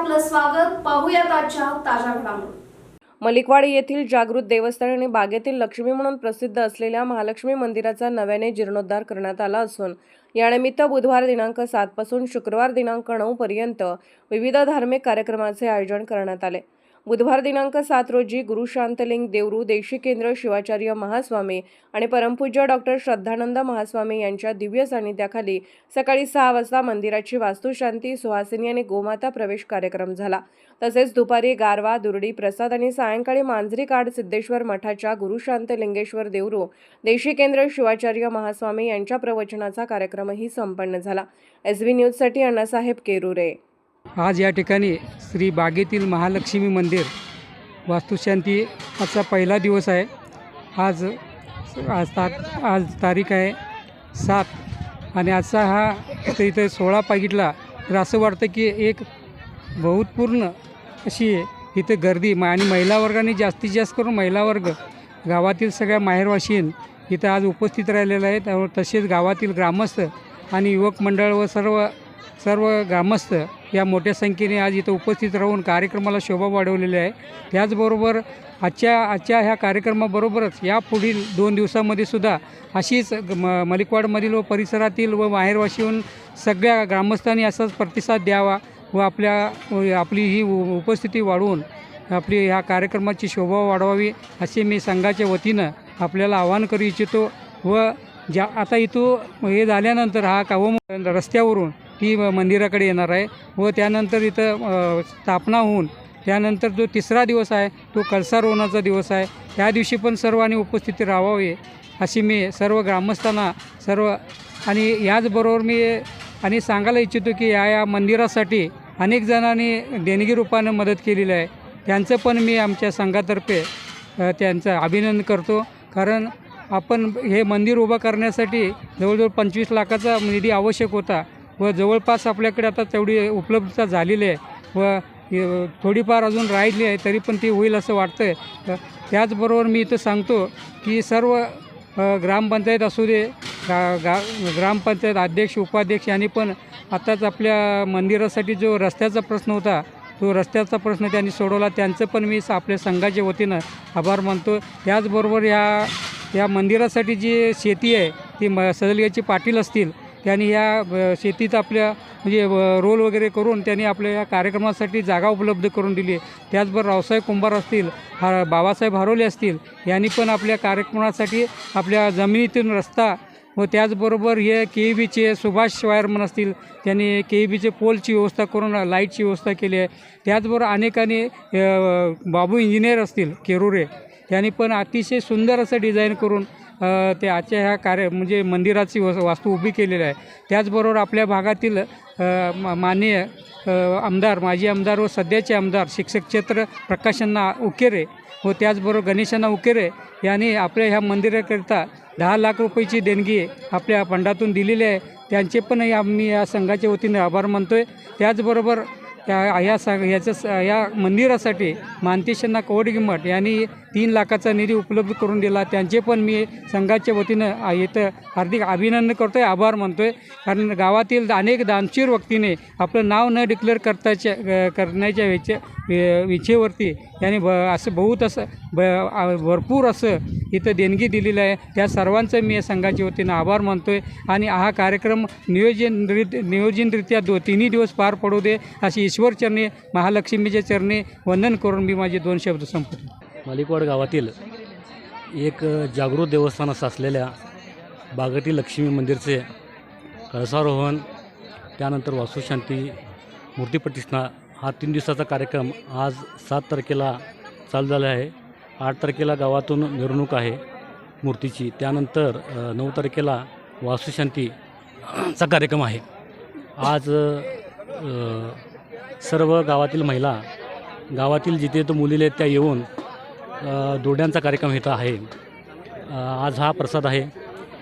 स्वागत पाहूयात आजच्या ताज्या घडामोडी. मलिकवाडी येथील जागृत देवस्थान आणि बागेतील लक्ष्मी म्हणून प्रसिद्ध असलेल्या महालक्ष्मी मंदिराचा नव्याने जीर्णोद्धार करण्यात आला असून यानिमित्त बुधवार दिनांक सातपासून शुक्रवार दिनांक नऊ पर्यंत विविध धार्मिक कार्यक्रमाचे आयोजन करण्यात आले. बुधवार दिनांक सात रोजी गुरु शांतलिंग देवरू देशी केंद्र शिवाचार्य महास्वामी आणि परमपूज्य डॉक्टर श्रद्धानंद महास्वामी यांच्या दिव्य सानिध्याखाली सकाळी सहा वाजता मंदिराची वास्तुशांती सुहासिनी आणि गोमाता प्रवेश कार्यक्रम झाला. तसेच दुपारी गारवा दुर्डी प्रसाद आणि सायंकाळी मांजरी काड सिद्धेश्वर मठाच्या गुरु शांतलिंगेश्वर देवरू देशी केंद्र शिवाचार्य महास्वामी यांच्या प्रवचनाचा कार्यक्रमही संपन्न झाला. एस व्ही न्यूजसाठी अण्णासाहेब केरुरे. आज या ठिकाणी श्री बागेतील महालक्ष्मी मंदिर वास्तुशांती आजचा पहिला दिवस आहे. आज आज ता आज तारीख आहे सात आणि आजचा हा तर इथं सोळा पाकिटला तर असं वाटतं की एक बहुतपूर्ण अशी इथं गर्दी मा- आणि महिला वर्गाने जास्तीत जास्त करून महिला वर्ग गावातील सगळ्या माहेरवाशीन इथं आज उपस्थित राहिलेले आहेत. तसेच गावातील ग्रामस्थ आणि युवक मंडळ व सर्व सर्व ग्रामस्थ या मोठ्या संख्येने आज इथं उपस्थित राहून कार्यक्रमाला शोभा वाढवलेली आहे. त्याचबरोबर आजच्या आजच्या ह्या कार्यक्रमाबरोबरच या पुढील दोन दिवसामध्ये सुद्धा अशीच ग- म मलिकवाडमधील व परिसरातील व माहेरवाशीहून सगळ्या ग्रामस्थांनी असाच प्रतिसाद द्यावा व आपल्या आपली ही उ- उपस्थिती वाढवून आपली ह्या कार्यक्रमाची शोभा वाढवावी असे मी संघाच्या वतीनं आपल्याला आवाहन करू इच्छितो व ज्या आता इथं हे झाल्यानंतर हा कावम रस्त्यावरून ती मंदिराकडे येणार आहे व त्यानंतर इथं स्थापना होऊन त्यानंतर जो तिसरा दिवस आहे तो कळसारोहणाचा दिवस आहे. त्या दिवशी पण सर्वांनी उपस्थिती राहावी अशी मी सर्व ग्रामस्थांना सर्व आणि याचबरोबर मी आणि सांगायला इच्छितो की या या मंदिरासाठी अनेक जणांनी देणगी रूपानं मदत केलेली आहे. त्यांचं पण मी आमच्या संघातर्फे त्यांचं अभिनंदन करतो. कारण आपण हे मंदिर उभं करण्यासाठी जवळजवळ पंचवीस लाखाचा निधी आवश्यक होता. व जवळपास आपल्याकडे आता तेवढी उपलब्धता झालेली आहे. व थोडीफार अजून राहिली आहे तरी पण ती होईल असं वाटतं आहे त्याचबरोबर मी इथं सांगतो की सर्व ग्रामपंचायत असू दे गा गा ग्रामपंचायत अध्यक्ष उपाध्यक्ष यांनी पण आत्ताच आपल्या मंदिरासाठी जो रस्त्याचा प्रश्न होता तो रस्त्याचा प्रश्न त्यांनी सोडवला. त्यांचं पण मी आपल्या संघाच्या वतीनं आभार मानतो. त्याचबरोबर या या मंदिरासाठी जी शेती आहे ती म सजलग्याची पाटील असतील त्यांनी या शेतीत आपल्या म्हणजे रोल वगैरे करून त्यांनी आपल्या या कार्यक्रमासाठी जागा उपलब्ध करून दिली आहे. त्याचबरोबर रावसाहेब कुंभार असतील हा बाबासाहेब हरोले असतील यांनी पण आपल्या कार्यक्रमासाठी आपल्या जमिनीतून रस्ता व त्याचबरोबर हे के ई बीचे सुभाष वायरमन असतील त्यांनी के ई बीचे पोलची व्यवस्था करून लाईटची व्यवस्था केली आहे. त्याचबरोबर अनेकांनी बाबू इंजिनियर असतील केरुरे त्यांनी पण अतिशय सुंदर असं डिझाईन करून ते आजच्या ह्या कार्य म्हणजे मंदिराची वस वास्तू उभी केलेली आहे. त्याचबरोबर आपल्या भागातील मा- माननीय आमदार माजी आमदार व सध्याचे आमदार शिक्षक क्षेत्र प्रकाशांना उकेरे व त्याचबरोबर गणेशांना उकेरे यांनी आपल्या ह्या मंदिराकरिता दहा लाख रुपयाची देणगी आपल्या फंडातून दिलेली आहे. त्यांचे पण आम्ही या संघाच्या वतीने आभार मानतो आहे त्याचबरोबर त्या ह्या स ह्याचं स या मंदिरासाठी मानतेशांना कवडगिमठ यांनी तीन लाखाचा निधी उपलब्ध करून दिला. त्यांचे पण मी संघाच्या वतीनं येतं इथं हार्दिक अभिनंदन करतो आहे आभार मानतो आहे कारण गावातील अनेक दानशीर व्यक्तीने आपलं नाव न डिक्लेअर करताच्या करण्याच्या वेचे वे- याने यांनी ब असं बहुत असं ब भरपूर असं इथं देणगी दिलेलं आहे. त्या सर्वांचं मी या संघाच्या वतीनं आभार मानतो आहे आणि हा कार्यक्रम नियोजनरित नियोजनरित्या दो तिन्ही दिवस पार पडू दे अशी ईश्वरचरणी महालक्ष्मीच्या चरणी वंदन करून मी माझे दोन शब्द संपतो मालिकवाड गावातील एक जागृत देवस्थान असं असलेल्या बागटी लक्ष्मी मंदिरचे कळसारोहण त्यानंतर वास्तुशांती मूर्तीप्रतिष्ठा हा तीन दिवसाचा कार्यक्रम आज सात तारखेला चालू झाला आहे. आठ तारखेला गावातून मिरवणूक आहे मूर्तीची. त्यानंतर नऊ तारखेला वास्तुशांतीचा कार्यक्रम आहे. आज सर्व गावातील महिला गावातील जिथे तो मुलीले आहेत त्या येऊन दोड्यांचा कार्यक्रम इथं आहे. आज हा प्रसाद आहे.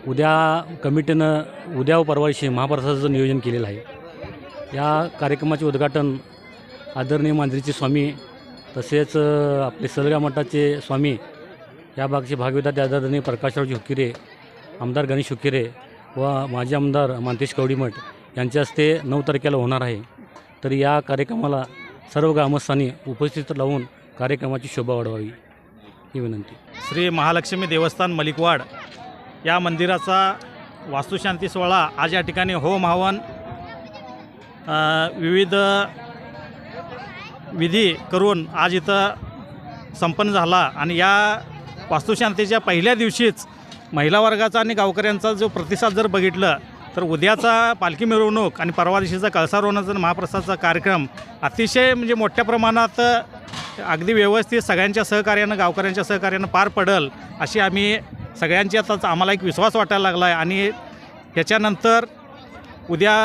उद्या कमिटीनं उद्या व परवाशी महाप्रसादाचं नियोजन केलेलं आहे. या कार्यक्रमाचे उद्घाटन आदरणीय मांजरीचे स्वामी तसेच आपले सलगा मठाचे स्वामी या भागचे भागविधाते आदरणीय प्रकाशरावजी हुकिरे आमदार गणेश हुकिरे व माजी आमदार मांतेश कवडीमठ यांच्या हस्ते नऊ तारखेला होणार आहे. तर या कार्यक्रमाला सर्व ग्रामस्थांनी उपस्थित लावून कार्यक्रमाची शोभा वाढवावी. ही विनंती. श्री महालक्ष्मी देवस्थान मलिकवाड या मंदिराचा वास्तुशांती सोहळा आज या ठिकाणी होम हवन विविध विधी करून आज इथं संपन्न झाला आणि या वास्तुशांतीच्या पहिल्या दिवशीच महिला वर्गाचा आणि गावकऱ्यांचा जो प्रतिसाद जर बघितलं तर उद्याचा पालखी मिरवणूक आणि परवा दिवशीचा कळसारोहणाचा आणि महाप्रसादचा कार्यक्रम अतिशय म्हणजे मोठ्या प्रमाणात अगदी व्यवस्थित सगळ्यांच्या सहकार्यानं गावकऱ्यांच्या सहकार्यानं पार पडल अशी आम्ही सगळ्यांची आता आम्हाला एक विश्वास वाटायला लागला आहे आणि ह्याच्यानंतर उद्या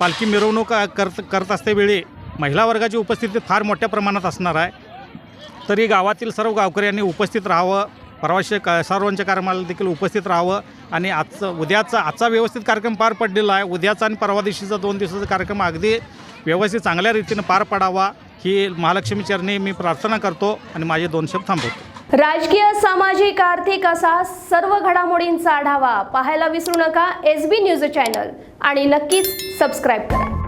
पालखी मिरवणूक करत करत असतेवेळी महिला वर्गाची उपस्थिती फार मोठ्या प्रमाणात असणार आहे. तरी गावातील सर्व गावकऱ्यांनी उपस्थित राहावं. परवाशे क सर्वांच्या कार्यक्रमाला देखील उपस्थित राहावं. आणि आजचं उद्याचा आजचा व्यवस्थित कार्यक्रम पार पडलेला आहे. उद्याचा आणि परवा दिवशीचा दोन दिवसाचा कार्यक्रम अगदी व्यवस्थित चांगल्या रीतीनं पार पडावा ही महालक्ष्मी चरणी मी प्रार्थना करतो आणि माझे दोन शब्द थांबवतो. राजकीय सामाजिक आर्थिक असा सर्व घडामोडींचा आढावा पाहायला विसरू नका. एस बी न्यूज चॅनल आणि नक्कीच सबस्क्राईब करा.